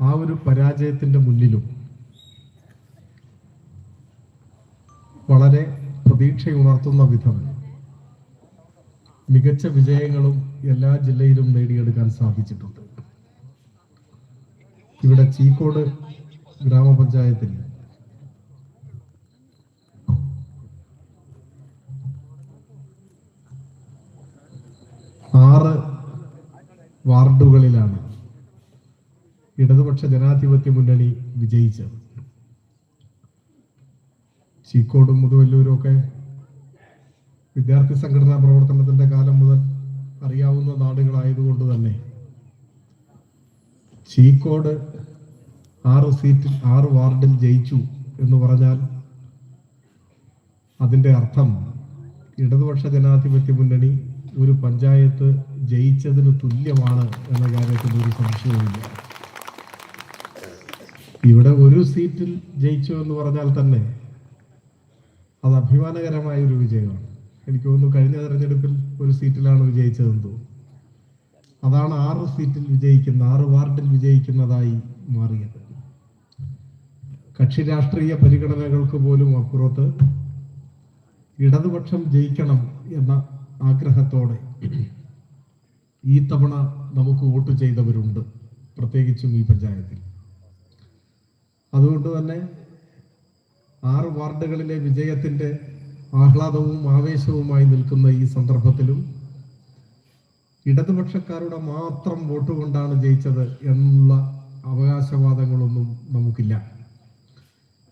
ആ ഒരു പരാജയത്തിന്റെ മുന്നിലും വളരെ പ്രതീക്ഷയുണർത്തുന്ന വിധം മികച്ച വിജയങ്ങളും എല്ലാ ജില്ലയിലും നേടിയെടുക്കാൻ സാധിച്ചിട്ടുണ്ട്. ഇവിടെ ചീക്കോട് ഗ്രാമപഞ്ചായത്തിൽ ആറ് വാർഡുകളിലാണ് ഇടതുപക്ഷ ജനാധിപത്യ മുന്നണി വിജയിച്ചത്. ചീക്കോടും മുതുവല്ലൂരും ഒക്കെ വിദ്യാർത്ഥി സംഘടനാ പ്രവർത്തനത്തിന്റെ കാലം മുതൽ അറിയാവുന്ന നാടുകളായതുകൊണ്ട് തന്നെ ചീക്കോട് ആറ് സീറ്റിൽ ആറ് വാർഡിൽ ജയിച്ചു എന്ന് പറഞ്ഞാൽ അതിന്റെ അർത്ഥം ഇടതുപക്ഷ ജനാധിപത്യ മുന്നണി ഒരു പഞ്ചായത്ത് ജയിച്ചതിന് തുല്യമാണ് എന്ന കാര്യത്തിൽ ഒരു സംശയവുമില്ല. ഇവിടെ ഒരു സീറ്റിൽ ജയിച്ചു എന്ന് പറഞ്ഞാൽ തന്നെ അത് അഭിമാനകരമായ ഒരു വിജയമാണ്. എനിക്ക് തോന്നുന്നു കഴിഞ്ഞ തെരഞ്ഞെടുപ്പിൽ ഒരു സീറ്റിലാണ് വിജയിച്ചതെന്ന് തോന്നുന്നു. അതാണ് ആറ് സീറ്റിൽ വിജയിക്കുന്ന ആറ് വാർഡിൽ വിജയിക്കുന്നതായി മാറിയത്. കക്ഷി രാഷ്ട്രീയ പരിഗണനകൾക്ക് പോലും അപ്പുറത്ത് ഇടതുപക്ഷം ജയിക്കണം എന്ന ആഗ്രഹത്തോടെ ഈ തവണ നമുക്ക് വോട്ട് ചെയ്തവരുണ്ട്. പ്രത്യേകിച്ചും ഈ പഞ്ചായത്തിൽ. അതുകൊണ്ട് തന്നെ ആറ് വാർഡുകളിലെ വിജയത്തിന്റെ ആഹ്ലാദവും ആവേശവുമായി നിൽക്കുന്ന ഈ സന്ദർഭത്തിലും ഇടതുപക്ഷക്കാരുടെ മാത്രം വോട്ട് കൊണ്ടാണ് ജയിച്ചത് എന്നുള്ള അവകാശവാദങ്ങളൊന്നും നമുക്കില്ല.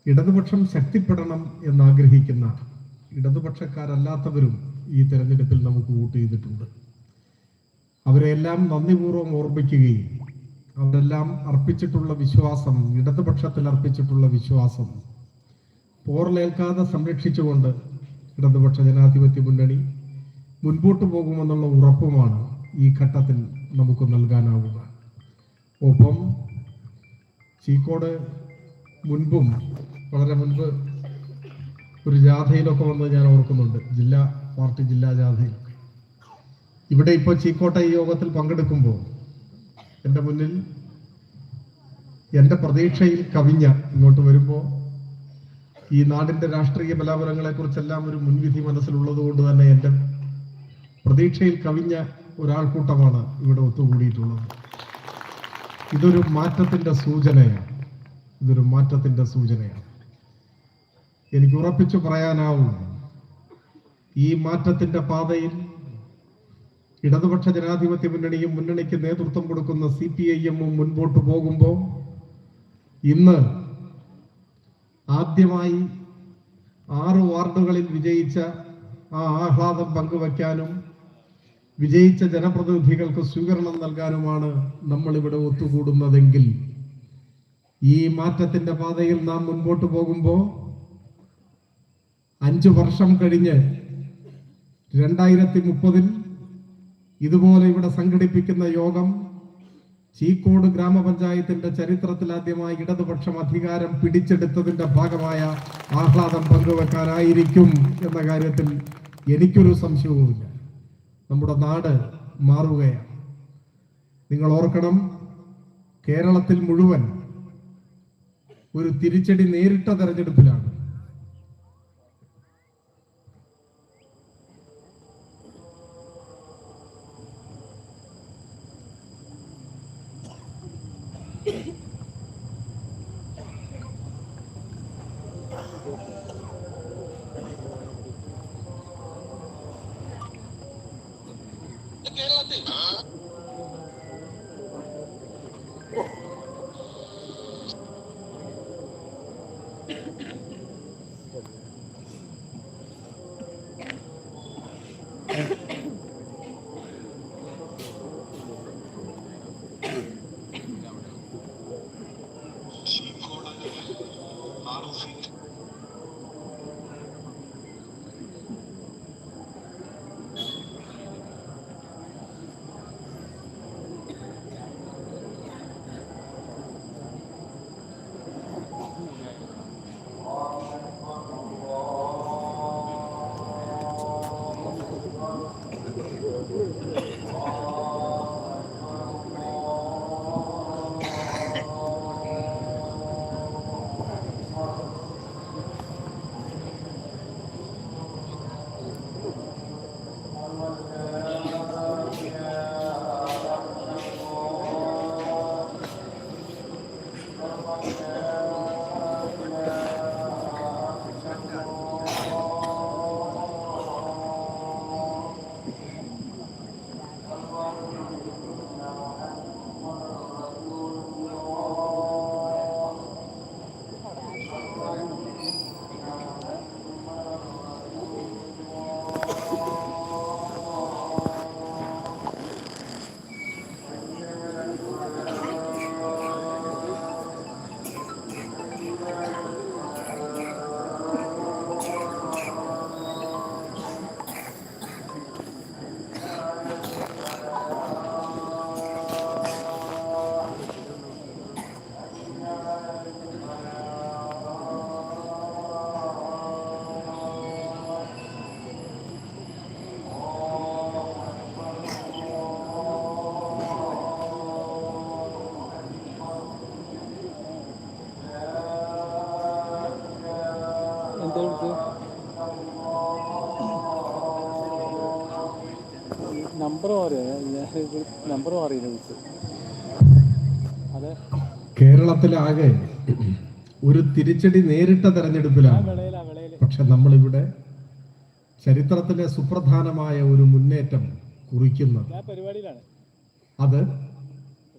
ഇടതുപക്ഷം ശക്തിപ്പെടണം എന്നാഗ്രഹിക്കുന്ന ഇടതുപക്ഷക്കാരല്ലാത്തവരും ഈ തെരഞ്ഞെടുപ്പിൽ നമുക്ക് വോട്ട് ചെയ്തിട്ടുണ്ട്. അവരെല്ലാം നന്ദിപൂർവം ഓർമ്മിക്കുകയും അവരെല്ലാം അർപ്പിച്ചിട്ടുള്ള വിശ്വാസം ഇടതുപക്ഷത്തിൽ അർപ്പിച്ചിട്ടുള്ള വിശ്വാസം. പോർലേൽക്കാതെ സംരക്ഷിച്ചുകൊണ്ട് ഇടതുപക്ഷ ജനാധിപത്യ മുന്നണി മുൻപോട്ട് പോകുമെന്നുള്ള ഉറപ്പുമാണ് ഈ ഘട്ടത്തിൽ നമുക്ക് നൽകാനാവുക. ഒപ്പം ചീക്കോട് മുൻപും വളരെ മുൻപ് ഒരു ജാഥയിലൊക്കെ വന്ന് ഞാൻ ഓർക്കുന്നുണ്ട്. ജില്ലാ പാർട്ടി ജില്ലാ ജാഥയിൽ. ഇവിടെ ഇപ്പോൾ ചീക്കോട്ട ഈ യോഗത്തിൽ പങ്കെടുക്കുമ്പോൾ എന്റെ മുന്നിൽ എന്റെ പ്രതീക്ഷയിൽ കവിഞ്ഞ ഇങ്ങോട്ട് വരുമ്പോൾ ഈ നാടിന്റെ രാഷ്ട്രീയ ബലാബലങ്ങളെക്കുറിച്ചെല്ലാം ഒരു മുൻവിധി മനസ്സിലുള്ളത് കൊണ്ട് തന്നെ എന്റെ പ്രതീക്ഷയിൽ കവിഞ്ഞ ഒരാൾക്കൂട്ടമാണ് ഇവിടെ ഒത്തുകൂടിയിട്ടുള്ളത്. ഇതൊരു മാറ്റത്തിന്റെ സൂചനയാണ്. ഇതൊരു മാറ്റത്തിന്റെ സൂചനയാണ്. എനിക്ക് ഉറപ്പിച്ചു പറയാനാവും ഈ മാറ്റത്തിന്റെ പാതയിൽ ഇടതുപക്ഷ ജനാധിപത്യ മുന്നണിയും മുന്നണിക്ക് നേതൃത്വം കൊടുക്കുന്ന സി പി ഐ എമ്മും മുൻപോട്ട് പോകുമ്പോൾ ഇന്ന് ആദ്യമായി ആറ് വാർഡുകളിൽ വിജയിച്ച ആ ആഹ്ലാദം പങ്കുവയ്ക്കാനും വിജയിച്ച ജനപ്രതിനിധികൾക്ക് സ്വീകരണം നൽകാനുമാണ് നമ്മളിവിടെ ഒത്തുകൂടുന്നതെങ്കിൽ ഈ മാറ്റത്തിന്റെ പാതയിൽ നാം മുൻപോട്ട് പോകുമ്പോൾ അഞ്ചു വർഷം കഴിഞ്ഞ് രണ്ടായിരത്തി മുപ്പതിൽ ഇതുപോലെ ഇവിടെ സംഘടിപ്പിക്കുന്ന യോഗം ചീക്കോട് ഗ്രാമപഞ്ചായത്തിന്റെ ചരിത്രത്തിൽ ആദ്യമായി ഇടതുപക്ഷം അധികാരം പിടിച്ചെടുത്തതിന്റെ ഭാഗമായ ആഹ്ലാദം പങ്കുവെക്കാനായിരിക്കും എന്ന കാര്യത്തിൽ എനിക്കൊരു സംശയവുമില്ല. നമ്മുടെ നാട് മാറുകയാണ്. നിങ്ങൾ ഓർക്കണം കേരളത്തിൽ മുഴുവൻ ഒരു തിരിച്ചടി നേരിട്ട തെരഞ്ഞെടുപ്പിലാണ്. കേരളത്തിൽ നമ്പർ മാറിയോ? ഞാൻ നമ്പർ മാറിയില്ല വിളിച്ചത്? അതെ. കേരളത്തിലാകെ ഒരു തിരിച്ചടി നേരിട്ട തെരഞ്ഞെടുപ്പിലാണ്. പക്ഷെ നമ്മളിവിടെ ചരിത്രത്തിലെ സുപ്രധാനമായ ഒരു മുന്നേറ്റം കുറിക്കുന്നത് അത്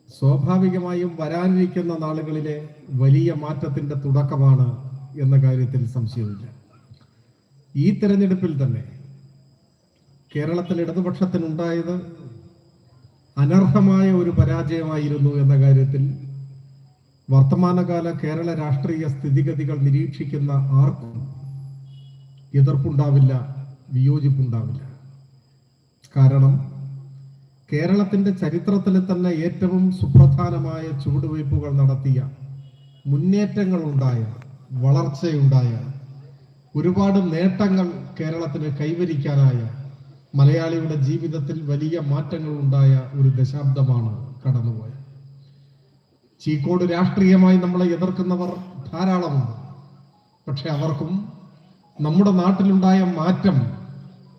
സ്വാഭാവികമായും വരാനിരിക്കുന്ന നാളുകളിലെ വലിയ മാറ്റത്തിന്റെ തുടക്കമാണ് എന്ന കാര്യത്തിൽ സംശയമില്ല. ഈ തെരഞ്ഞെടുപ്പിൽ തന്നെ കേരളത്തിൽ ഇടതുപക്ഷത്തിനുണ്ടായത് അനർഹമായ ഒരു പരാജയമായിരുന്നു എന്ന കാര്യത്തിൽ വർത്തമാനകാല കേരള രാഷ്ട്രീയ സ്ഥിതിഗതികൾ നിരീക്ഷിക്കുന്ന ആർക്കും എതിർപ്പുണ്ടാവില്ല വിയോജിപ്പുണ്ടാവില്ല. കാരണം കേരളത്തിന്റെ ചരിത്രത്തിൽ തന്നെ ഏറ്റവും സുപ്രധാനമായ ചുവടുവയ്പ്പുകൾ നടത്തിയ മുന്നേറ്റങ്ങൾ ഉണ്ടായ വളർച്ചയുണ്ടായ ഒരുപാട് നേട്ടങ്ങൾ കേരളത്തിന് കൈവരിക്കാനായ മലയാളിയുടെ ജീവിതത്തിൽ വലിയ മാറ്റങ്ങൾ ഉണ്ടായ ഒരു ദശാബ്ദമാണ് കടന്നുപോയത്. ചീക്കോട് രാഷ്ട്രീയമായി നമ്മളെ എതിർക്കുന്നവർ ധാരാളമുണ്ട്. പക്ഷെ അവർക്കും നമ്മുടെ നാട്ടിലുണ്ടായ മാറ്റം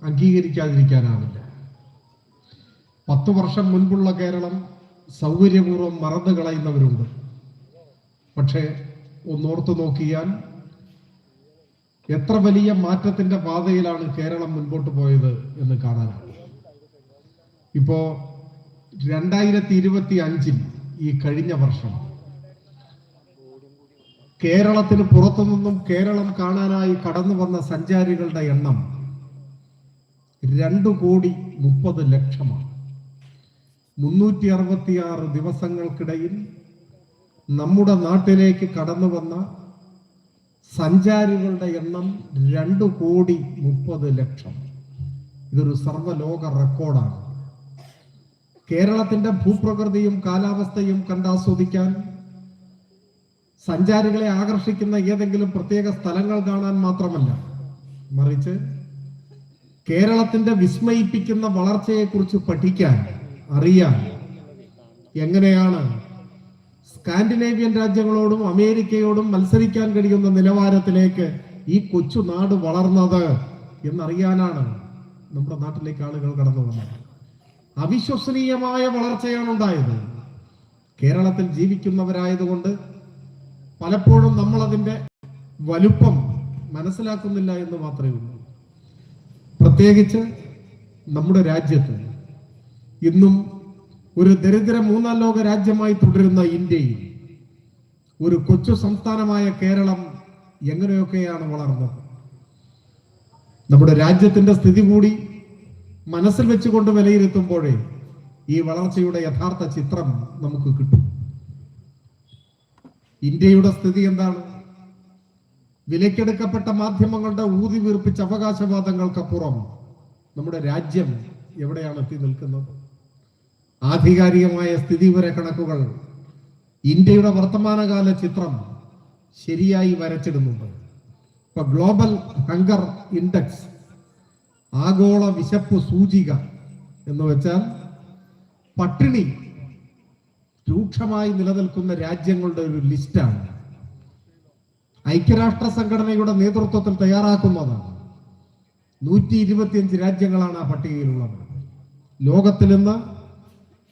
അംഗീകരിക്കാതിരിക്കാനാവില്ല. പത്തു വർഷം മുൻപുള്ള കേരളം സൗകര്യപൂർവം മറന്നു കളയുന്നവരുണ്ട്. പക്ഷേ ഒന്നോർത്തു നോക്കിയാൽ എത്ര വലിയ മാറ്റത്തിന്റെ പാതയിലാണ് കേരളം മുൻപോട്ട് പോയത് എന്ന് കാണാനാണ്. ഇപ്പോ രണ്ടായിരത്തി ഇരുപത്തി അഞ്ചിൽ ഈ കഴിഞ്ഞ വർഷം കേരളത്തിന് പുറത്തുനിന്നും കേരളം കാണാനായി കടന്നു വന്ന സഞ്ചാരികളുടെ എണ്ണം രണ്ടു കോടി മുപ്പത് ലക്ഷമാണ്. മുന്നൂറ്റി അറുപത്തിയാറ് ദിവസങ്ങൾക്കിടയിൽ നമ്മുടെ നാട്ടിലേക്ക് കടന്നു വന്ന സഞ്ചാരികളുടെ എണ്ണം രണ്ടു കോടി മുപ്പത് ലക്ഷം. ഇതൊരു സർവലോക റെക്കോർഡാണ്. കേരളത്തിന്റെ ഭൂപ്രകൃതിയും കാലാവസ്ഥയും കണ്ടാസ്വദിക്കാൻ സഞ്ചാരികളെ ആകർഷിക്കുന്ന ഏതെങ്കിലും പ്രത്യേക സ്ഥലങ്ങൾ കാണാൻ മാത്രമല്ല മറിച്ച് കേരളത്തിന്റെ വിസ്മയിപ്പിക്കുന്ന വളർച്ചയെക്കുറിച്ച് പഠിക്കാൻ അറിയാൻ എങ്ങനെയാണ് സ്കാൻഡിനേവിയൻ രാജ്യങ്ങളോടും അമേരിക്കയോടും മത്സരിക്കാൻ കഴിയുന്ന നിലവാരത്തിലേക്ക് ഈ കൊച്ചു നാട് വളർന്നത് എന്നറിയാനാണ് നമ്മുടെ നാട്ടിലേക്ക് ആളുകൾ കടന്നു വന്നത്. അവിശ്വസനീയമായ വളർച്ചയാണ് ഉണ്ടായത്. കേരളത്തിൽ ജീവിക്കുന്നവരായതുകൊണ്ട് പലപ്പോഴും നമ്മൾ അതിന്റെ വലുപ്പം മനസ്സിലാക്കുന്നില്ല എന്ന് മാത്രമേ ഉള്ളൂ. പ്രത്യേകിച്ച് നമ്മുടെ രാജ്യത്ത് ഇന്നും ഒരു ദരിദ്ര മൂന്നാം ലോക രാജ്യമായി തുടരുന്ന ഇന്ത്യയിൽ ഒരു കൊച്ചു സംസ്ഥാനമായ കേരളം എങ്ങനെയൊക്കെയാണ് വളർന്നത്? നമ്മുടെ രാജ്യത്തിന്റെ സ്ഥിതി കൂടി മനസ്സിൽ വെച്ചുകൊണ്ട് വിലയിരുത്തുമ്പോഴേ ഈ വളർച്ചയുടെ യഥാർത്ഥ ചിത്രം നമുക്ക് കിട്ടും. ഇന്ത്യയുടെ സ്ഥിതി എന്താണ്? വിലക്കെടുക്കപ്പെട്ട മാധ്യമങ്ങളുടെ ഊതി വീർപ്പിച്ച അവകാശവാദങ്ങൾക്കപ്പുറം നമ്മുടെ രാജ്യം എവിടെയാണ് എത്തി നിൽക്കുന്നത്? ആധികാരികമായ സ്ഥിതിവിവര കണക്കുകൾ. ഇന്ത്യയുടെ വർത്തമാനകാല ചിത്രം ശരിയായി വരച്ചിടുന്നുണ്ട്. ഇപ്പൊ ഗ്ലോബൽ ഹങ്കർ ഇൻഡെക്സ് ആഗോള വിശപ്പ് സൂചിക എന്ന് വെച്ചാൽ പട്ടിണി രൂക്ഷമായി നിലനിൽക്കുന്ന രാജ്യങ്ങളുടെ ഒരു ലിസ്റ്റാണ്. ഐക്യരാഷ്ട്ര സംഘടനയുടെ നേതൃത്വത്തിൽ തയ്യാറാക്കുന്നതാണ് നൂറ്റി ഇരുപത്തിയഞ്ച് രാജ്യങ്ങളാണ് ആ പട്ടികയിലുള്ളത്. ലോകത്തിൽ ഇന്ന്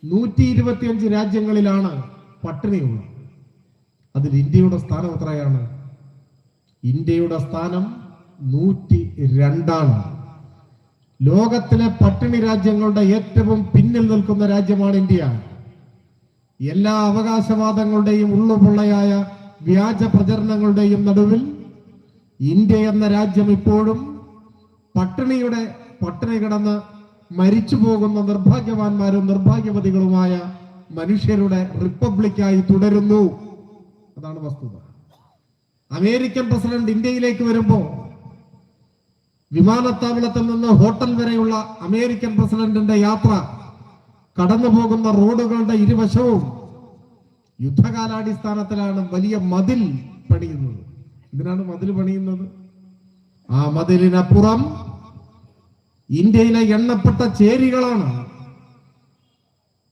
നൂറ്റി ഇരുപത്തിയഞ്ച് രാജ്യങ്ങളിലാണ് പട്ടിണിയുള്ളത്. അതിൽ ഇന്ത്യയുടെ സ്ഥാനം എത്രയാണ്? ഇന്ത്യയുടെ സ്ഥാനം നൂറ്റി രണ്ടാണ് ലോകത്തിലെ പട്ടിണി രാജ്യങ്ങളുടെ ഏറ്റവും പിന്നിൽ നിൽക്കുന്ന രാജ്യമാണ് ഇന്ത്യ. എല്ലാ അവകാശവാദങ്ങളുടെയും ഉള്ളുപുള്ളയായ വ്യാജ പ്രചരണങ്ങളുടെയും നടുവിൽ ഇന്ത്യ എന്ന രാജ്യം ഇപ്പോഴും പട്ടിണിയുടെ പട്ടിണി കിടന്ന് മരിച്ചു പോകുന്ന നിർഭാഗ്യവാന്മാരും നിർഭാഗ്യവതികളുമായ മനുഷ്യരുടെ റിപ്പബ്ലിക്കായി തുടരുന്നു. അതാണ് വസ്തുത. അമേരിക്കൻ പ്രസിഡന്റ് ഇന്ത്യയിലേക്ക് വരുമ്പോൾ വിമാനത്താവളത്തിൽ നിന്ന് ഹോട്ടൽ വരെയുള്ള അമേരിക്കൻ പ്രസിഡന്റിന്റെ യാത്ര കടന്നു പോകുന്ന റോഡുകളുടെ ഇരുവശവും യുദ്ധകാലാടിസ്ഥാനത്തിലാണ് വലിയ മതിൽ പണിയുന്നത്. ഇതിനാണ് മതിൽ പണിയുന്നത്? ആ മതിലിനപ്പുറം ഇന്ത്യയിലെ എണ്ണപ്പെട്ട ചേരികളാണ്.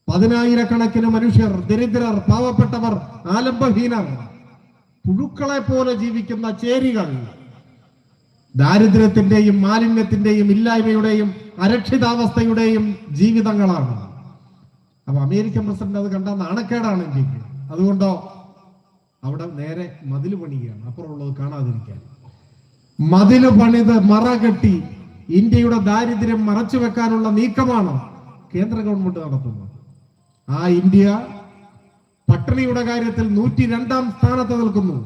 പതിനായിരക്കണക്കിന് മനുഷ്യർ ദരിദ്രർ പാവപ്പെട്ടവർ ആലംബഹീനർ പുഴുക്കളെ പോലെ ജീവിക്കുന്ന ചേരികൾ. ദാരിദ്ര്യത്തിന്റെയും മാലിന്യത്തിന്റെയും ഇല്ലായ്മയുടെയും അരക്ഷിതാവസ്ഥയുടെയും ജീവിതങ്ങളാണ്. അപ്പൊ അമേരിക്കൻ പ്രസിഡന്റ് അത് കണ്ട നാണക്കേടാണ് അതുകൊണ്ടോ അവിടെ നേരെ മതിൽ പണിയുകയാണ്. അപ്പുറമുള്ളത് കാണാതിരിക്കാൻ. മതിൽ പണിത് മറ കെട്ടി ഇന്ത്യയുടെ ദാരിദ്ര്യം മറച്ചു വെക്കാനുള്ള നീക്കമാണ് കേന്ദ്ര ഗവൺമെന്റ് നടത്തുന്നത്. ആ ഇന്ത്യ പട്ടിണിയുടെ കാര്യത്തിൽ നൂറ്റി രണ്ടാം സ്ഥാനത്ത് നിൽക്കുന്നു.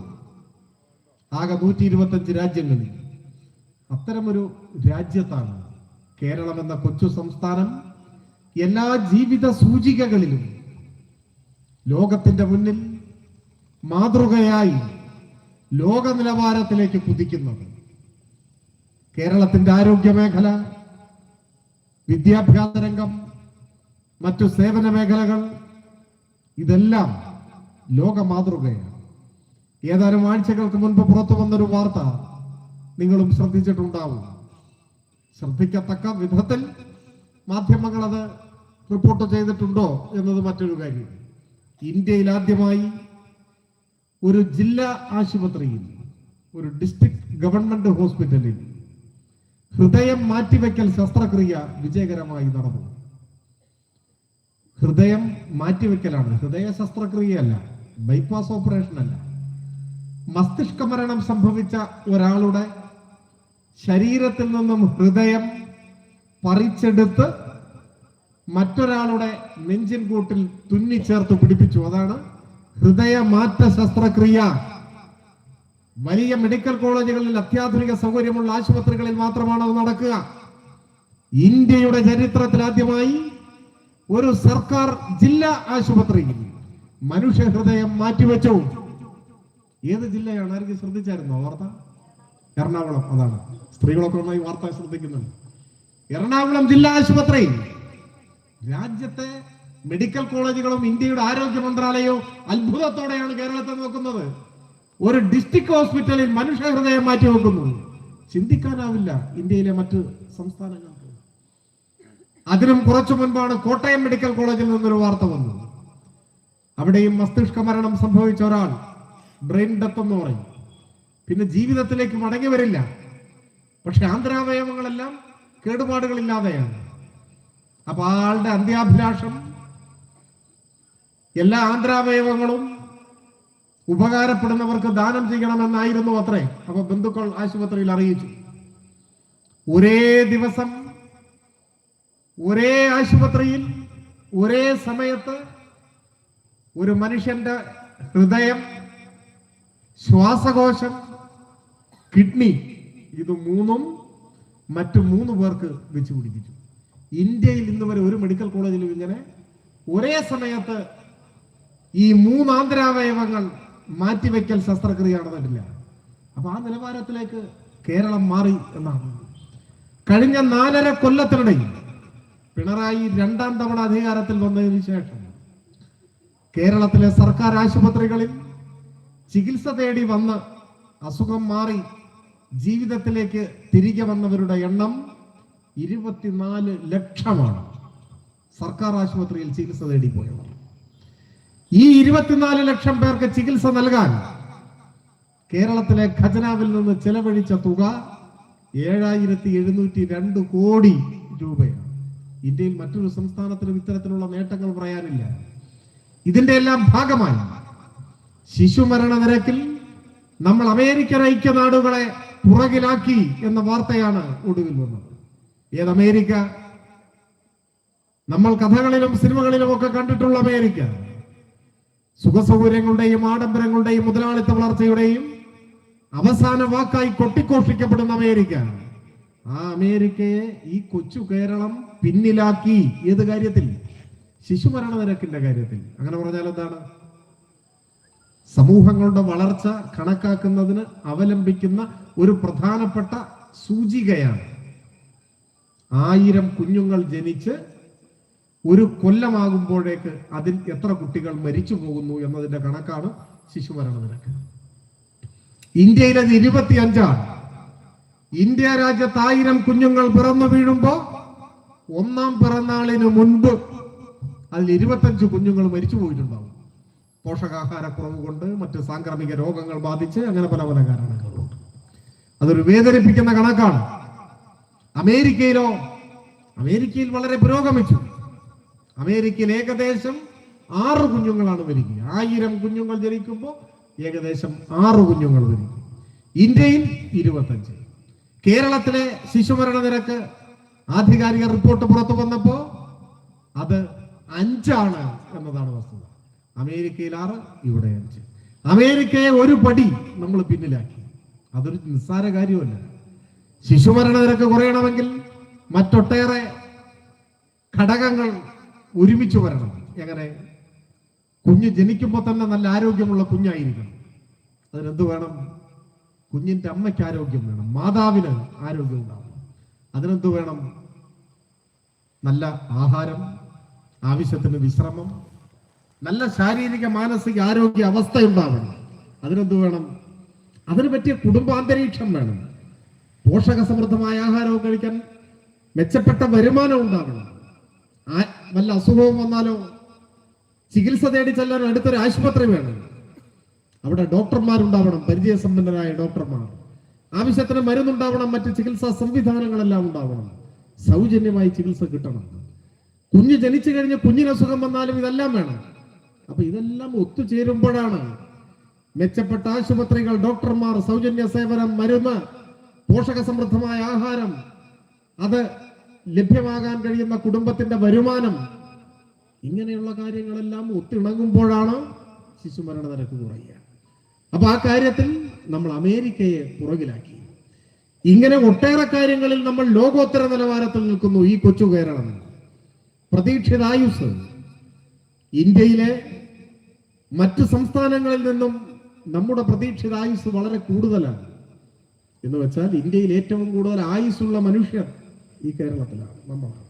ആകെ നൂറ്റി ഇരുപത്തഞ്ച് രാജ്യങ്ങളിൽ. അത്തരമൊരു രാജ്യത്താണ് കേരളം എന്ന കൊച്ചു സംസ്ഥാനം എല്ലാ ജീവിത സൂചികകളിലും ലോകത്തിന്റെ മുന്നിൽ മാതൃകയായി ലോക നിലവാരത്തിലേക്ക് കുതിക്കുന്നത്. കേരളത്തിന്റെ ആരോഗ്യ മേഖല വിദ്യാഭ്യാസ രംഗം മറ്റു സേവന മേഖലകൾ ഇതെല്ലാം ലോക മാതൃകയാണ്. ഏതാനും ആഴ്ചകൾക്ക് മുൻപ് പുറത്തു വന്നൊരു വാർത്ത നിങ്ങളും ശ്രദ്ധിച്ചിട്ടുണ്ടാവും. ശ്രദ്ധിക്കത്തക്ക വിധത്തിൽ മാധ്യമങ്ങൾ അത് റിപ്പോർട്ട് ചെയ്തിട്ടുണ്ടോ എന്നത് മറ്റൊരു കാര്യം. ഇന്ത്യയിൽ ആദ്യമായി ഒരു ജില്ലാ ആശുപത്രിയിൽ ഒരു ഡിസ്ട്രിക്ട് ഗവൺമെന്റ് ഹോസ്പിറ്റലിൽ ഹൃദയം മാറ്റിവെക്കൽ ശസ്ത്രക്രിയ വിജയകരമായി നടന്നു. ഹൃദയം മാറ്റിവെക്കലാണ്. ഹൃദയ ശസ്ത്രക്രിയയല്ല ബൈപ്പാസ് ഓപ്പറേഷൻ അല്ല. മസ്തിഷ്ക മരണം സംഭവിച്ച ഒരാളുടെ ശരീരത്തിൽ നിന്നും ഹൃദയം പറിച്ചെടുത്ത് മറ്റൊരാളുടെ നെഞ്ചിൻ കൂട്ടിൽ തുന്നിച്ചേർത്ത് പിടിപ്പിച്ചു. അതാണ് ഹൃദയമാറ്റ ശസ്ത്രക്രിയ. വലിയ മെഡിക്കൽ കോളേജുകളിൽ അത്യാധുനിക സൗകര്യമുള്ള ആശുപത്രികളിൽ മാത്രമാണ് അത് നടക്കുക. ഇന്ത്യയുടെ ചരിത്രത്തിൽ ആദ്യമായി ഒരു സർക്കാർ ജില്ലാ ആശുപത്രിയിൽ മനുഷ്യ ഹൃദയം മാറ്റിവെച്ചു. ഏത് ജില്ലയാണ്? ആരെങ്കിലും ശ്രദ്ധിച്ചായിരുന്നോ വാർത്ത? എറണാകുളം അതാണ്. സ്ത്രീകളൊക്കെ നന്നായി വാർത്ത ശ്രദ്ധിക്കുന്നുണ്ട്. എറണാകുളം ജില്ലാ ആശുപത്രി. രാജ്യത്തെ മെഡിക്കൽ കോളേജുകളും ഇന്ത്യയുടെ ആരോഗ്യ മന്ത്രാലയവും അത്ഭുതത്തോടെയാണ് കേരളത്തെ നോക്കുന്നത്. ഒരു ഡിസ്ട്രിക്ട് ഹോസ്പിറ്റലിൽ മനുഷ്യ ഹൃദയം മാറ്റി വെക്കുന്നു. ചിന്തിക്കാനാവില്ല ഇന്ത്യയിലെ മറ്റ് സംസ്ഥാനങ്ങൾക്ക് അതിനും കുറച്ചു മുൻപാണ് കോട്ടയം മെഡിക്കൽ കോളേജിൽ നിന്നൊരു വാർത്ത വന്നത്. അവിടെയും മസ്തിഷ്ക മരണം സംഭവിച്ച ഒരാൾ ബ്രെയിൻ ഡെത്ത് എന്ന് പറയും. പിന്നെ ജീവിതത്തിലേക്ക് മടങ്ങി വരില്ല. പക്ഷെ ആന്തരാവയവങ്ങളെല്ലാം കേടുപാടുകളില്ലാതെയാണ്. അപ്പൊ ആളുടെ അന്ത്യാഭിലാഷം എല്ലാ ആന്തരാവയവങ്ങളും ഉപകാരപ്പെടുന്നവർക്ക് ദാനം ചെയ്യണമെന്നായിരുന്നു അത്രേ. അപ്പൊ ബന്ധുക്കൾ ആശുപത്രിയിൽ അറിയിച്ചു. ഒരേ ദിവസം ഒരേ ആശുപത്രിയിൽ ഒരേ സമയത്ത് ഒരു മനുഷ്യന്റെ ഹൃദയം ശ്വാസകോശം കിഡ്നി ഇത് മൂന്നും മറ്റു മൂന്ന് പേർക്ക് വെച്ച് പിടിപ്പിച്ചു. ഇന്ത്യയിൽ ഇന്ന് വരെ ഒരു മെഡിക്കൽ കോളേജിലും ഇങ്ങനെ ഒരേ സമയത്ത് ഈ മൂന്ന് ആന്തരാവയവങ്ങൾ മാറ്റിവെക്കൽ ശസ്ത്രക്രിയ നടന്നിട്ടില്ല അപ്പൊ ആ നിലവാരത്തിലേക്ക് കേരളം മാറി എന്നാണ്. കഴിഞ്ഞ നാലര കൊല്ലത്തിനിടയിൽ പിണറായി രണ്ടാം തവണ അധികാരത്തിൽ വന്നതിന് ശേഷം കേരളത്തിലെ സർക്കാർ ആശുപത്രികളിൽ ചികിത്സ തേടി വന്ന് അസുഖം മാറി ജീവിതത്തിലേക്ക് തിരികെ വന്നവരുടെ എണ്ണം ഇരുപത്തിനാല് ലക്ഷമാണ്. സർക്കാർ ആശുപത്രിയിൽ ചികിത്സ തേടി പോയവർ. ഈ ഇരുപത്തിനാല് ലക്ഷം പേർക്ക് ചികിത്സ നൽകാൻ കേരളത്തിലെ ഖജനാവിൽ നിന്ന് ചെലവഴിച്ച തുക ഏഴായിരത്തി എഴുന്നൂറ്റി രണ്ട് കോടി രൂപയാണ്. ഇന്ത്യയിൽ മറ്റൊരു സംസ്ഥാനത്തിനും ഇത്തരത്തിലുള്ള നേട്ടങ്ങൾ പറയാനില്ല. ഇതിന്റെ എല്ലാം ഭാഗമായി ശിശുമരണ നിരക്കിൽ നമ്മൾ അമേരിക്കൻ ഐക്യനാടുകളെ പുറകിലാക്കി എന്ന വാർത്തയാണ് ഒടുവിൽ വന്നത്. ഏത് അമേരിക്ക? നമ്മൾ കഥകളിലും സിനിമകളിലും ഒക്കെ കണ്ടിട്ടുള്ള അമേരിക്ക. സുഖസൗകര്യങ്ങളുടെയും ആഡംബരങ്ങളുടെയും മുതലാളിത്ത വളർച്ചയുടെയും അവസാന വാക്കായി കൊട്ടിഘോഷിക്കപ്പെടുന്ന അമേരിക്ക. ആ അമേരിക്കയെ ഈ കൊച്ചു കേരളം പിന്നിലാക്കി. ഏത് കാര്യത്തിൽ? ശിശുമരണ നിരക്കിന്റെ കാര്യത്തിൽ. അങ്ങനെ പറഞ്ഞാൽ എന്താണ്? സമൂഹങ്ങളുടെ വളർച്ച കണക്കാക്കുന്നതിന് അവലംബിക്കുന്ന ഒരു പ്രധാനപ്പെട്ട സൂചികയാണ്. ആയിരം കുഞ്ഞുങ്ങൾ ജനിച്ച് ഒരു കൊല്ലമാകുമ്പോഴേക്ക് അതിൽ എത്ര കുട്ടികൾ മരിച്ചു പോകുന്നു എന്നതിന്റെ കണക്കാണ് ശിശുമരണ നിരക്ക് ഇന്ത്യയിലത് ഇരുപത്തിയഞ്ചാണ്. ഇന്ത്യ രാജ്യത്ത് ആയിരം കുഞ്ഞുങ്ങൾ പിറന്നു വീഴുമ്പോ ഒന്നാം പിറന്നാളിന് മുൻപ് അതിൽ ഇരുപത്തഞ്ച് കുഞ്ഞുങ്ങൾ മരിച്ചു പോയിട്ടുണ്ടാവും. പോഷകാഹാരക്കുറവ് കൊണ്ട് മറ്റ് സാംക്രമിക രോഗങ്ങൾ ബാധിച്ച് അങ്ങനെ പല പല കാരണങ്ങളുണ്ട്. അതൊരു വേദനിപ്പിക്കുന്ന കണക്കാണ്. അമേരിക്കയിലോ അമേരിക്കയിൽ വളരെ പുരോഗമിച്ചു. അമേരിക്കയിൽ ഏകദേശം ആറ് കുഞ്ഞുങ്ങളാണ് വരിക ആയിരം കുഞ്ഞുങ്ങൾ ജനിക്കുമ്പോൾ ഏകദേശം ആറ് കുഞ്ഞുങ്ങൾ വരിക ഇന്ത്യയിൽ ഇരുപത്തഞ്ച്. കേരളത്തിലെ ശിശുമരണ നിരക്ക് ആധികാരിക റിപ്പോർട്ട് പുറത്തു വന്നപ്പോൾ അത് അഞ്ചാണ് എന്നതാണ് വസ്തുത. അമേരിക്കയിൽ ആറ് ഇവിടെ അഞ്ച്. അമേരിക്കയെ ഒരു പടി നമ്മൾ പിന്നിലാക്കി. അതൊരു നിസ്സാര കാര്യമല്ല. ശിശുമരണ നിരക്ക് കുറയണമെങ്കിൽ മറ്റൊട്ടേറെ ഘടകങ്ങൾ ഒരുമിച്ച് വരണം. എങ്ങനെ? കുഞ്ഞ് ജനിക്കുമ്പോൾ തന്നെ നല്ല ആരോഗ്യമുള്ള കുഞ്ഞായിരിക്കണം. അതിനെന്ത് വേണം? കുഞ്ഞിന്റെ അമ്മയ്ക്ക് ആരോഗ്യം വേണം. മാതാവിന് ആരോഗ്യം ഉണ്ടാവണം. അതിനെന്ത് വേണം? നല്ല ആഹാരം ആവശ്യത്തിന് വിശ്രമം നല്ല ശാരീരിക മാനസിക ആരോഗ്യ അവസ്ഥ ഉണ്ടാവണം. അതിനെന്ത് വേണം? അതിന് പറ്റിയ കുടുംബാന്തരീക്ഷം വേണം. പോഷക സമൃദ്ധമായ ആഹാരവും കഴിക്കാൻ മെച്ചപ്പെട്ട വരുമാനം ഉണ്ടാവണം. വല്ല അസുഖവും വന്നാലോ? ചികിത്സ തേടി ചെല്ലാൻ അടുത്തൊരു ആശുപത്രി വേണം. അവിടെ ഡോക്ടർമാരുണ്ടാവണം പരിചയസമ്പന്നരായ ഡോക്ടർമാർ. ആവശ്യത്തിന് മരുന്നുണ്ടാവണം മറ്റ് ചികിത്സാ സംവിധാനങ്ങളെല്ലാം ഉണ്ടാവണം. സൗജന്യമായി ചികിത്സ കിട്ടണം. കുഞ്ഞ് ജനിച്ചു കഴിഞ്ഞ് കുഞ്ഞിന് അസുഖം വന്നാലും ഇതെല്ലാം വേണം. അപ്പൊ ഇതെല്ലാം ഒത്തുചേരുമ്പോഴാണ് മെച്ചപ്പെട്ട ആശുപത്രികൾ ഡോക്ടർമാർ സൗജന്യ സേവനം മരുന്ന് പോഷക സമൃദ്ധമായ ആഹാരം. അത് ലഭ്യമാകാൻ കഴിയുന്ന കുടുംബത്തിന്റെ വരുമാനം. ഇങ്ങനെയുള്ള കാര്യങ്ങളെല്ലാം ഒത്തിണങ്ങുമ്പോഴാണ് ശിശുമരണ നിരക്ക് കുറയുക. അപ്പൊ ആ കാര്യത്തിൽ നമ്മൾ അമേരിക്കയെ പുറകിലാക്കി. ഇങ്ങനെ ഒട്ടേറെ കാര്യങ്ങളിൽ നമ്മൾ ലോകോത്തര നിലവാരത്തിൽ നിൽക്കുന്നു ഈ കൊച്ചു കേരളം. പ്രതീക്ഷിതായുസ് ഇന്ത്യയിലെ മറ്റ് സംസ്ഥാനങ്ങളിൽ നിന്നും നമ്മുടെ പ്രതീക്ഷിതായുസ് വളരെ കൂടുതലാണ്. എന്ന് വെച്ചാൽ ഇന്ത്യയിൽ ഏറ്റവും കൂടുതൽ ആയുസ്സുള്ള മനുഷ്യർ ഈ കേരളത്തിലാണ് നമ്മളാണ്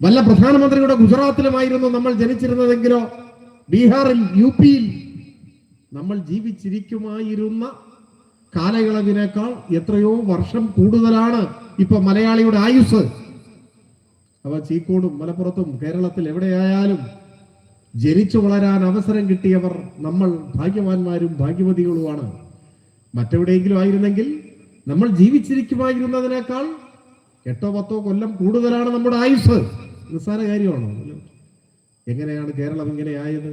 വല്ല പ്രധാനമന്ത്രിയുടെ ഗുജറാത്തിലുമായിരുന്നു നമ്മൾ ജനിച്ചിരുന്നതെങ്കിലോ ബീഹാറിൽ യു പിയിൽ നമ്മൾ ജീവിച്ചിരിക്കുമായിരുന്ന കാലയളവിനേക്കാൾ എത്രയോ വർഷം കൂടുതലാണ് ഇപ്പൊ മലയാളിയുടെ ആയുസ്. അവ ചീക്കോടും മലപ്പുറത്തും കേരളത്തിൽ എവിടെയായാലും ജനിച്ചു വളരാൻ അവസരം കിട്ടിയവർ നമ്മൾ ഭാഗ്യവാന്മാരും ഭാഗ്യവതികളുമാണ്. മറ്റെവിടെയെങ്കിലും ആയിരുന്നെങ്കിൽ നമ്മൾ ജീവിച്ചിരിക്കുമായിരുന്നതിനേക്കാൾ എട്ടോ പത്തോ കൊല്ലം കൂടുതലാണ് നമ്മുടെ ആയുസ്. നിസ്സാര കാര്യമാണോ? എങ്ങനെയാണ് കേരളം ഇങ്ങനെയായത്?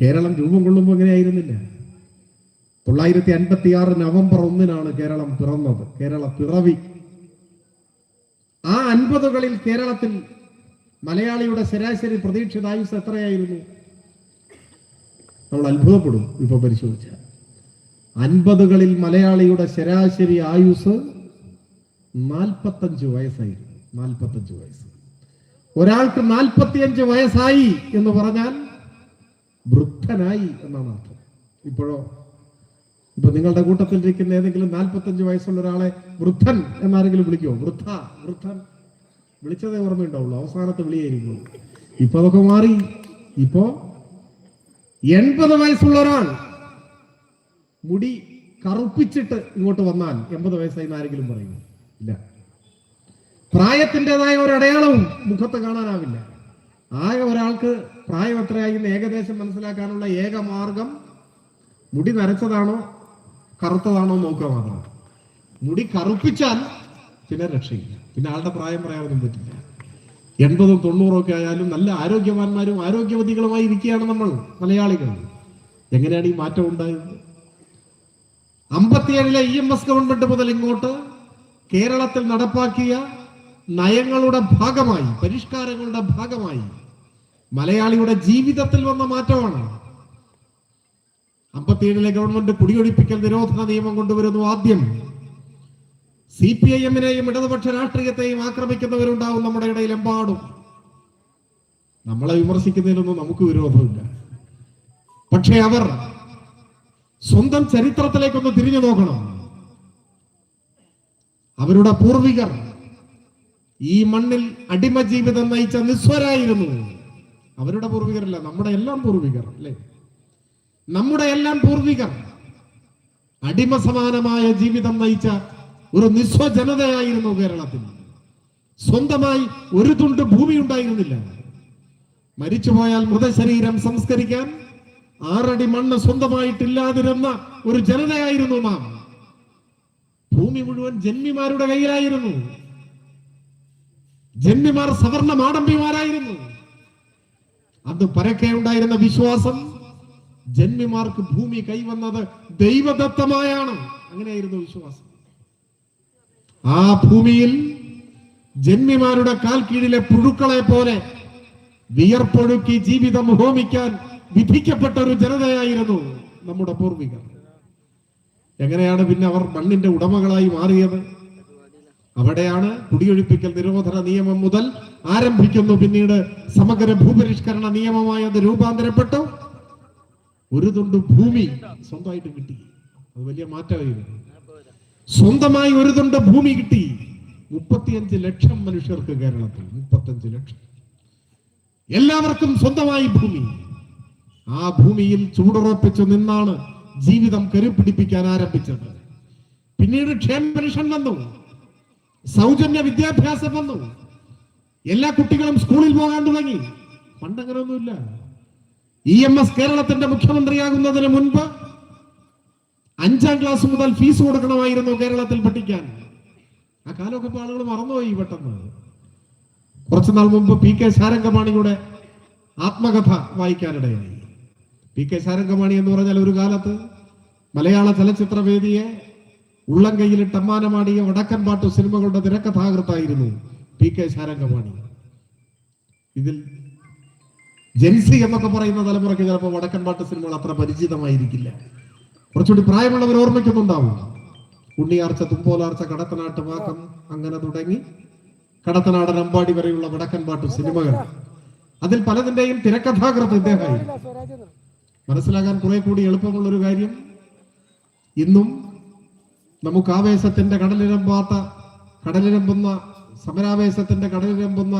കേരളം രൂപം കൊള്ളുമ്പോൾ ഇങ്ങനെയായിരുന്നില്ല തൊള്ളായിരത്തി അൻപത്തി ആറ് നവംബർ ഒന്നിനാണ് കേരളം പിറന്നത്. കേരള പിറവി. ആ അൻപതുകളിൽ കേരളത്തിൽ മലയാളിയുടെ ശരാശരി പ്രതീക്ഷിത ആയുസ് എത്രയായിരുന്നു? നമ്മൾ അത്ഭുതപ്പെടും ഇപ്പൊ പരിശോധിച്ചാൽ. അൻപതുകളിൽ മലയാളിയുടെ ശരാശരി ആയുസ് നാൽപ്പത്തഞ്ച് വയസ്സായിരുന്നു. നാൽപ്പത്തഞ്ച് വയസ്സ്. ഒരാൾക്ക് നാൽപ്പത്തിയഞ്ച് വയസ്സായി എന്ന് പറഞ്ഞാൽ വൃദ്ധനായി എന്നാണ് അർത്ഥം. ഇപ്പോഴോ? ഇപ്പൊ നിങ്ങളുടെ കൂട്ടത്തിൽ കൂട്ടത്തിലിരിക്കുന്ന ഏതെങ്കിലും നാൽപ്പത്തഞ്ച് വയസ്സുള്ള ഒരാളെ വൃദ്ധൻ എന്നാരെങ്കിലും വിളിക്കുമോ വൃദ്ധ വൃദ്ധൻ. വിളിച്ചതേ ഓർമ്മയുണ്ടാവുള്ളൂ. അവസാനത്തെ വിളിയായിരിക്കും ഇപ്പൊ അതൊക്കെ മാറി. ഇപ്പോ എൺപത് വയസ്സുള്ള ഒരാൾ മുടി കറുപ്പിച്ചിട്ട് ഇങ്ങോട്ട് വന്നാൽ എൺപത് വയസ്സായി ആരെങ്കിലും പറയും ഇല്ല. പ്രായത്തിന്റെതായ ഒരു അടയാളവും മുഖത്ത് കാണാനാവില്ല. ആകെ ഒരാൾക്ക് പ്രായം എത്രയായി ഏകദേശം മനസ്സിലാക്കാനുള്ള ഏക മാർഗം മുടി നരച്ചതാണോ കറുത്തതാണോ നോക്കുക മാത്രമാണ് മുടി കറുപ്പിച്ചാൽ പിന്നെ രക്ഷയില്ല. പിന്നെ ആളുടെ പ്രായം പറയാനൊന്നും പറ്റില്ല. എൺപതും തൊണ്ണൂറും ഒക്കെ ആയാലും നല്ല ആരോഗ്യവാന്മാരും ആരോഗ്യവതികളുമായി ഇരിക്കുകയാണ് നമ്മൾ മലയാളികൾ. എങ്ങനെയാണ് ഈ മാറ്റം ഉണ്ടായത്? അമ്പത്തിയേഴിലെ ഇ എം എസ് ഗവൺമെന്റ് മുതൽ ഇങ്ങോട്ട് കേരളത്തിൽ നടപ്പാക്കിയ നയങ്ങളുടെ ഭാഗമായി പരിഷ്കാരങ്ങളുടെ ഭാഗമായി മലയാളിയുടെ ജീവിതത്തിൽ വന്ന മാറ്റമാണ്. അമ്പത്തിയേഴിലെ ഗവൺമെന്റ് കുടിയൊഴിപ്പിക്കൽ നിരോധന നിയമം കൊണ്ടുവരുന്നു ആദ്യം. സി പി ഐ എമ്മിനെയും ഇടതുപക്ഷ രാഷ്ട്രീയത്തെയും ആക്രമിക്കുന്നവരുണ്ടാവും നമ്മുടെ ഇടയിൽ എമ്പാടും നമ്മളെ വിമർശിക്കുന്നതിലൊന്നും നമുക്ക് വിരോധമില്ല. പക്ഷേ അവർ സ്വന്തം ചരിത്രത്തിലേക്കൊന്ന് തിരിഞ്ഞു നോക്കണം. അവരുടെ പൂർവികർ ഈ മണ്ണിൽ അടിമ ജീവിതം നയിച്ച നിസ്വരായിരുന്നു. അവരുടെ പൂർവികരല്ല നമ്മുടെ എല്ലാം പൂർവികർ അല്ലേ? നമ്മുടെ എല്ലാം പൂർവികർ അടിമ സമാനമായ ജീവിതം നയിച്ച ഒരു നിസ്വ ജനതയായിരുന്നു കേരളത്തിൽ. സ്വന്തമായി ഒരു തുണ്ട് ഭൂമി ഉണ്ടായിരുന്നില്ല. മരിച്ചുപോയാൽ മൃതശരീരം സംസ്കരിക്കാൻ ആറടി മണ്ണ് സ്വന്തമായിട്ടില്ലാതിരുന്ന ഒരു ജനതയായിരുന്നു നാം. ഭൂമി മുഴുവൻ ജന്മിമാരുടെ കയ്യിലായിരുന്നു. ജന്മിമാർ സവർണ മാടമ്പിമാരായിരുന്നു. അത് പരക്കെ ഉണ്ടായിരുന്ന വിശ്വാസം ജന്മിമാർക്ക് ഭൂമി കൈവന്നത് ദൈവദത്തമായാണ്. അങ്ങനെയായിരുന്നു വിശ്വാസം. ആ ഭൂമിയിൽ ജന്മിമാരുടെ കാൽ കീഴിലെ പുഴുക്കളെ പോലെ വിയർപ്പൊഴുക്കി ജീവിതം ഹോമിക്കാൻ വിധിക്കപ്പെട്ട ഒരു ജനതയായിരുന്നു നമ്മുടെ പൂർവികർ. എങ്ങനെയാണ് പിന്നെ അവർ മണ്ണിന്റെ ഉടമകളായി മാറിയത്? അവിടെയാണ് കുടിയൊഴിപ്പിക്കൽ നിരോധന നിയമം മുതൽ ആരംഭിക്കുന്നു. പിന്നീട് സമഗ്ര ഭൂപരിഷ്കരണ നിയമമായി അത് രൂപാന്തരപ്പെട്ടു. ഒരു തുണ്ട് ഭൂമി സ്വന്തമായിട്ട് കിട്ടി. അത് വലിയ മാറ്റമായിരുന്നു. സ്വന്തമായി ഒരു തുണ്ട് ഭൂമി കിട്ടി. മുപ്പത്തിയഞ്ച് ലക്ഷം മനുഷ്യർക്ക് കേരളത്തിൽ. മുപ്പത്തഞ്ച് ലക്ഷം. എല്ലാവർക്കും സ്വന്തമായി ഭൂമി. ആ ഭൂമിയിൽ ചൂടുറപ്പിച്ചു നിന്നാണ് ജീവിതം കരുപിടിപ്പിക്കാൻ ആരംഭിച്ചത്. പിന്നീട് ക്ഷേമ പെൻഷൻ വന്നു. സൗജന്യ വിദ്യാഭ്യാസം വന്നു. എല്ലാ കുട്ടികളും സ്കൂളിൽ പോകാൻ തുടങ്ങി. പണ്ടങ്ങനൊന്നുമില്ല. ഇ എം എസ് കേരളത്തിന്റെ മുഖ്യമന്ത്രിയാകുന്നതിന് മുൻപ് അഞ്ചാം ക്ലാസ് മുതൽ ഫീസ് കൊടുക്കണമായിരുന്നു കേരളത്തിൽ പഠിക്കാൻ. ആ കാലമൊക്കെ ഇപ്പൊ ആളുകൾ മറന്നുപോയി പെട്ടെന്ന്. കുറച്ചുനാൾ മുമ്പ് പി കെ ശാരംഗമാണിയുടെ ആത്മകഥ വായിക്കാനിടയായി. പി കെ ശാരംഗമാണി എന്ന് പറഞ്ഞാൽ ഒരു കാലത്ത് മലയാള ചലച്ചിത്ര വേദിയെ ഉള്ളം കൈയിലിട്ട് അമ്മാനമാടിയ വടക്കൻ പാട്ടു സിനിമകളുടെ തിരക്കഥാകൃത്തായിരുന്നു പി കെ ശാരംഗമാണി ഇതിൽ ജെൻസി എന്നൊക്കെ പറയുന്ന തലമുറയ്ക്ക് ചിലപ്പോൾ വടക്കൻ പാട്ട് സിനിമകൾ അത്ര പരിചിതമായിരിക്കില്ല. കുറച്ചുകൂടി പ്രായമുള്ളവർ ഓർമ്മിക്കുന്നുണ്ടാവും. ഉണ്ണിയാർച്ച തുമ്പോലാർച്ച കടത്തനാട്ട് വാക്കം അങ്ങനെ തുടങ്ങി കടത്തനാടൻ അമ്പാടി വരെയുള്ള വടക്കൻ പാട്ട് സിനിമകൾ. അതിൽ പലതിന്റെയും തിരക്കഥാകൃത്ത് ഇദ്ദേഹമായിരുന്നു. മനസ്സിലാക്കാൻ കുറെ കൂടി എളുപ്പമുള്ള ഒരു കാര്യം. ഇന്നും നമുക്ക് ആവേശത്തിന്റെ കടലിരമ്പാത്ത കടലിരമ്പുന്ന സമരാവേശത്തിന്റെ കടലിരമ്പുന്ന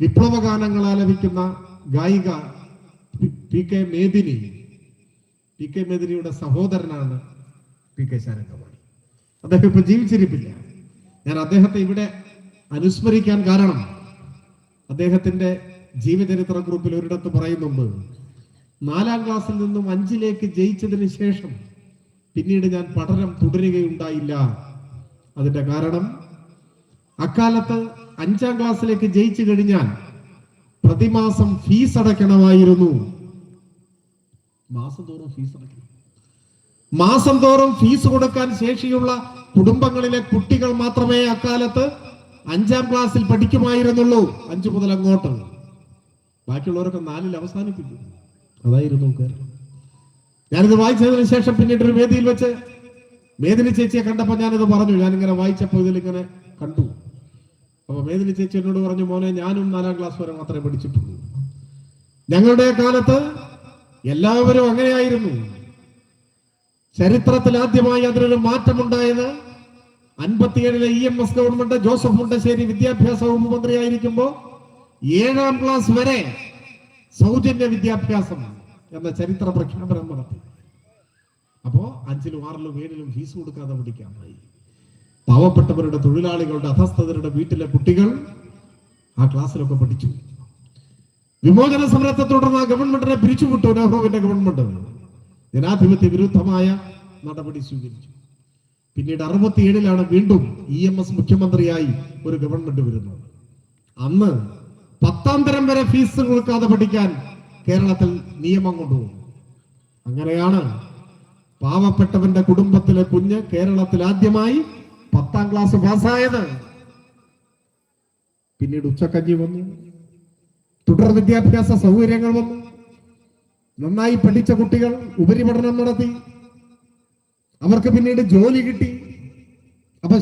വിപ്ലവ ഗാനങ്ങൾ ആലപിക്കുന്ന ഗായിക P K Medini P K മേദിനിയുടെ സഹോദരനാണ് പി കെ ശാരംഗമാണി അദ്ദേഹം ഇപ്പൊ ജീവിച്ചിരിപ്പില്ല. ഞാൻ അദ്ദേഹത്തെ ഇവിടെ അനുസ്മരിക്കാൻ കാരണം അദ്ദേഹത്തിന്റെ ജീവചരിത്ര ഗ്രൂപ്പിൽ ഒരിടത്ത് പറയുന്നുണ്ട്. നാലാം ക്ലാസ്സിൽ നിന്നും അഞ്ചിലേക്ക് ജയിച്ചതിന് ശേഷം പിന്നീട് ഞാൻ പഠനം തുടരുകയുണ്ടായില്ല. അതിന്റെ കാരണം അക്കാലത്ത് അഞ്ചാം ക്ലാസ്സിലേക്ക് ജയിച്ചു കഴിഞ്ഞാൽ പ്രതിമാസം ഫീസ് അടയ്ക്കണമായിരുന്നു. മാസം തോറും ഫീസ് അടയ്ക്കണം. മാസം തോറും ഫീസ് കൊടുക്കാൻ ശേഷിയുള്ള കുടുംബങ്ങളിലെ കുട്ടികൾ മാത്രമേ അക്കാലത്ത് അഞ്ചാം ക്ലാസ്സിൽ പഠിക്കുമായിരുന്നുള്ളൂ. അഞ്ചു മുതൽ അങ്ങോട്ട്. ബാക്കിയുള്ളവരൊക്കെ നാലിൽ അവസാനിപ്പിക്കും. അതായിരുന്നു കേരളം ഞാനിത് വായിച്ചതിന് ശേഷം പിന്നീട് ഒരു വേദിയിൽ വെച്ച് മേദിനി ചേച്ചിയെ കണ്ടപ്പോൾ ഞാനിത് പറഞ്ഞു. ഞാനിങ്ങനെ വായിച്ചപ്പോൾ ഇതിലിങ്ങനെ കണ്ടു. അപ്പോൾ മേദിനി ചേച്ചി എന്നോട് പറഞ്ഞു മോനെ ഞാനും നാലാം ക്ലാസ് വരെ മാത്രമേ പഠിച്ചിട്ടുള്ളൂ. ഞങ്ങളുടെ കാലത്ത് എല്ലാവരും അങ്ങനെയായിരുന്നു. ചരിത്രത്തിൽ ആദ്യമായി അതിനൊരു മാറ്റമുണ്ടായത് അൻപത്തിയേഴിലെ E M S government Joseph Mundassery വിദ്യാഭ്യാസ വകുപ്പ് മന്ത്രിയായിരിക്കുമ്പോൾ ഏഴാം ക്ലാസ് വരെ സൗജന്യ വിദ്യാഭ്യാസം എന്ന ചരിത്ര പ്രഖ്യാപനം നടത്തി. അപ്പോ അഞ്ചിലും ആറിലും ഏഴിലും ഫീസ് കൊടുക്കാതെ പഠിക്കാമായി പാവപ്പെട്ടവരുടെ തൊഴിലാളികളുടെ അധസ്ഥതരുടെ വീട്ടിലെ കുട്ടികൾ ആ ക്ലാസ്സിലൊക്കെ പഠിച്ചു. വിമോചന സമരത്തെ തുടർന്ന് ഗവൺമെന്റിനെ പിരിച്ചുവിട്ടു നെഹ്റുവിന്റെ ഗവൺമെന്റ്. ജനാധിപത്യ വിരുദ്ധമായ നടപടി സ്വീകരിച്ചു. പിന്നീട് അറുപത്തിയേഴിലാണ് വീണ്ടും ഇ എം എസ് മുഖ്യമന്ത്രിയായി ഒരു ഗവൺമെന്റ് വരുന്നത്. അന്ന് പത്താം തരം വരെ ഫീസ് കൊടുക്കാതെ പഠിക്കാൻ കേരളത്തിൽ നിയമം കൊണ്ടുപോകും. അങ്ങനെയാണ് പാവപ്പെട്ടവന്റെ കുടുംബത്തിലെ കുഞ്ഞ് കേരളത്തിൽ ആദ്യമായി പത്താം ക്ലാസ് പാസ്സായത്. പിന്നീട് ഉച്ചക്കഞ്ഞി വന്നു. തുടർ വിദ്യാഭ്യാസ സൗകര്യങ്ങൾ വന്നു. നന്നായി പഠിച്ച കുട്ടികൾ ഉപരിപഠനം നടത്തി. അവർക്ക് പിന്നീട് ജോലി കിട്ടി. അപ്പൊ